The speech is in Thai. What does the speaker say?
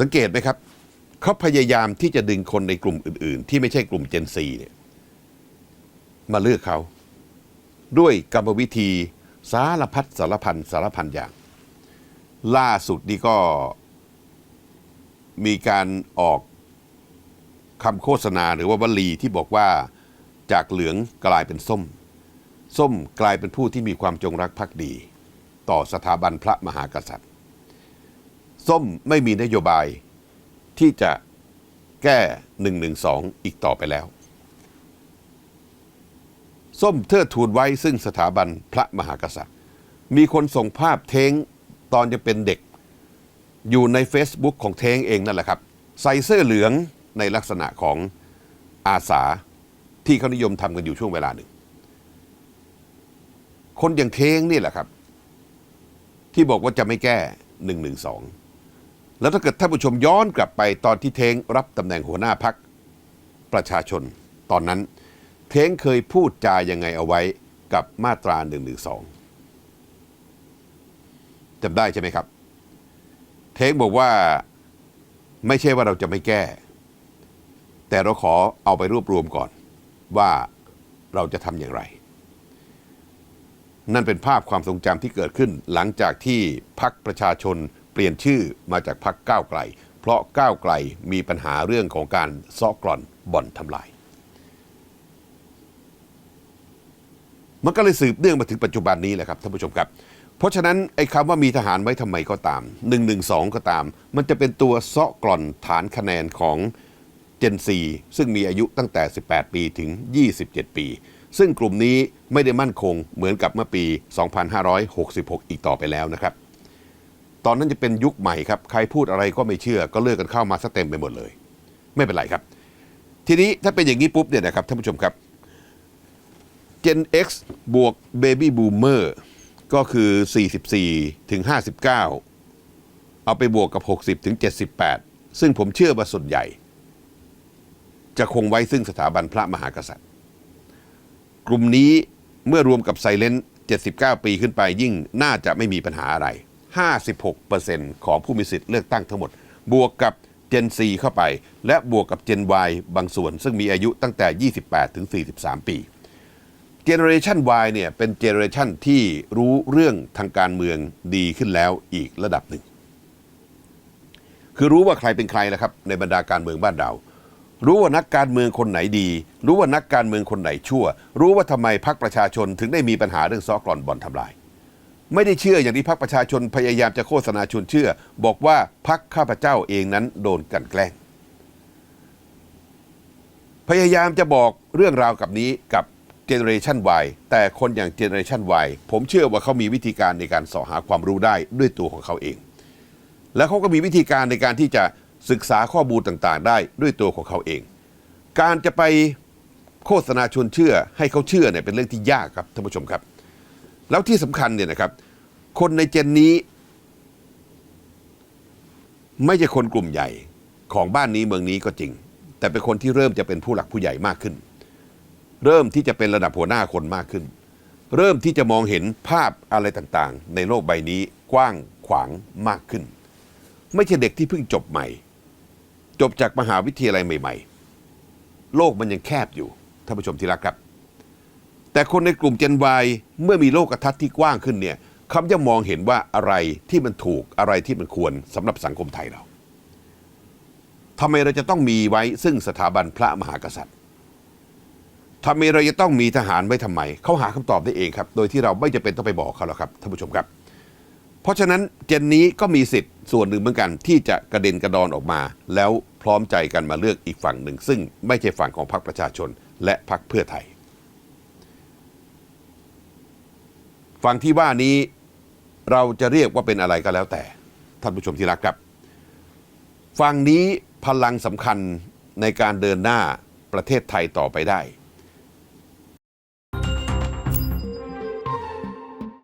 สังเกตไหมครับเขาพยายามที่จะดึงคนในกลุ่มอื่น ๆ ที่ไม่ใช่กลุ่ม Gen Z เนี่ยมาเลือกเขา ด้วยกรรมวิธีสารพัดสารพันสารพันอย่าง ล่าสุดนี่ก็มีการออกคำโฆษณาหรือว่าวลีที่บอกว่าจากเหลืองกลายเป็นส้ม ส้มกลายเป็นผู้ที่มีความจงรักภักดี ต่อสถาบันพระมหากษัตริย์ ส้มไม่มีนโยบายที่จะแก้1นึอีกต่อไปแล้ว ส้มเทิดทูนไว้ซึ่งสถาบันพระมหากษัตริย์ มีคนส่งภาพเท้งตอนยังเป็นเด็ก อยู่ใน Facebook ของเท้งเองนั่นแหละครับ ใส่เสื้อเหลืองในลักษณะของอาสาที่เขานิยมทำกันอยู่ช่วงเวลาหนึ่ง คนอย่างเท้งนี่แหละครับ ที่บอกว่าจะไม่แก้1นึ แล้วถ้าเกิดท่านผู้ชมย้อนกลับไปตอนที่เท้งรับตำแหน่งหัวหน้าพักประชาชน ตอนนั้นเท้งเคยพูดจายังไงเอาไว้กับมาตรา1นึจำได้ใช่ไหมครับ เท้งบอกว่าไม่ใช่ว่าเราจะไม่แก้ แต่เราขอเอาไปรวบรวมก่อนว่าเราจะทำอย่างไร นั่นเป็นภาพความทรงจำที่เกิดขึ้นหลังจากที่พักประชาชน ปลี่ยนชื่อมาจากพักก้าวไกล เพราะก้าวไกลมีปัญหาเรื่องของการซ้อกร่อนบ่อนทำลาย มันก็เลยสืบเนื่องมาถึงปัจจุบันนี้แหละครับท่านผู้ชมครับ เพราะฉะนั้นไอ้คำว่ามีทหารไว้ทำไมก็ตาม 1 1 2 ก็ตาม มันจะเป็นตัวเซาะกร่อนฐานคะแนนของเจนซีซึ่งมีอายุตั้งแต่ 18 ปีถึง 27 ปี ซึ่งกลุ่มนี้ไม่ได้มั่นคงเหมือนกับเมื่อปี 2566 อีกต่อไปแล้วนะครับ ตอนนั้นจะเป็นยุคใหม่ครับใครพูดอะไรก็ไม่เชื่อ ก็เลือกกันเข้ามาซะเต็มไปหมดเลย ไม่เป็นไรครับ ทีนี้ถ้าเป็นอย่างนี้ปุ๊บเนี่ยนะครับท่านผู้ชมครับ Gen X บวก Baby Boomer ก็คือ 44 ถึง 59 เอาไปบวกกับ 60 ถึง 78 ซึ่งผมเชื่อว่าส่วนใหญ่ จะคงไว้ซึ่งสถาบันพระมหากษัตริย์ กลุ่มนี้เมื่อรวมกับไซเลน79 ปีขึ้นไปยิ่งน่าจะไม่มีปัญหาอะไร 56%ของผู้มีสิทธิ์เลือกตั้งทั้งหมด บวกกับ Gen C เข้าไป และบวกกับ Gen Y บางส่วน ซึ่งมีอายุตั้งแต่ 28 ถึง 43 ปีเจเนอเรชัน Y เนี่ยเป็นเจเนอเรชันที่รู้เรื่องทางการเมืองดีขึ้นแล้วอีกระดับหนึ่ง คือรู้ว่าใครเป็นใครแล้วครับ ในบรรดาการเมืองบ้านเรารู้ว่านักการเมืองคนไหนดี รู้ว่านักการเมืองคนไหนชั่ว รู้ว่าทำไมพรรคประชาชนถึงได้มีปัญหาเรื่องซอกร่อนบ่อนทำลาย ไม่ได้เชื่ออย่างที่พรรคประชาชนพยายามจะโฆษณาชวนเชื่อ บอกว่าพรรคข้าพเจ้าเองนั้นโดนกันแกล้ง พยายามจะบอกเรื่องราวกับนี้กับเจเนอเรชัน Y แต่คนอย่างเจเนอเรชัน Y ผมเชื่อว่าเขามีวิธีการในการสาะหาความรู้ได้ด้วยตัวของเขาเอง แล้วเขาก็มีวิธีการในการที่จะศึกษาข้อมูลต่างๆ ได้ด้วยตัวของเขาเอง การจะไปโฆษณาชวนเชื่อให้เขาเชื่อเนี่ยเป็นเรื่องที่ยากครับท่านผู้ชมครับ แล้วที่สำคัญเนี่ยนะครับ คนในเจนนี้ ไม่ใช่คนกลุ่มใหญ่ของบ้านนี้เมืองนี้ก็จริง แต่เป็นคนที่เริ่มจะเป็นผู้หลักผู้ใหญ่มากขึ้น เริ่มที่จะเป็นระดับหัวหน้าคนมากขึ้น เริ่มที่จะมองเห็นภาพอะไรต่างๆ ในโลกใบนี้กว้างขวางมากขึ้น ไม่ใช่เด็กที่เพิ่งจบใหม่ จบจากมหาวิทยาลัยใหม่ ๆ โลกมันยังแคบอยู่ท่านผู้ชมที่รักครับ แต่คนในกลุ่ม Gen Y เมื่อมีโลกทัศน์ที่กว้างขึ้นเนี่ยเขาจะมองเห็นว่าอะไรที่มันถูกอะไรที่มันควรสำหรับสังคมไทยเราทำไมเราจะต้องมีไว้ซึ่งสถาบันพระมหากษัตริย์ทำไมเราจะต้องมีทหารไว้ทำไม เขาหาคำตอบได้เองครับ โดยที่เราไม่จะเป็นต้องไปบอกเขาหรอกครับท่านผู้ชมครับ เพราะฉะนั้นเจนนี้ก็มีสิทธิ์ส่วนหนึ่งเหมือนกันที่จะกระเด็นกระดอนออกมา แล้วพร้อมใจกันมาเลือกอีกฝั่งหนึ่ง ซึ่งไม่ใช่ฝั่งของพรรคประชาชนและพรรคเพื่อไทย ฝั่งที่ว่านี้เราจะเรียกว่าเป็นอะไรก็แล้วแต่ ท่านผู้ชมที่รักครับฝั่งนี้พลังสำคัญในการเดินหน้าประเทศไทยต่อไปได้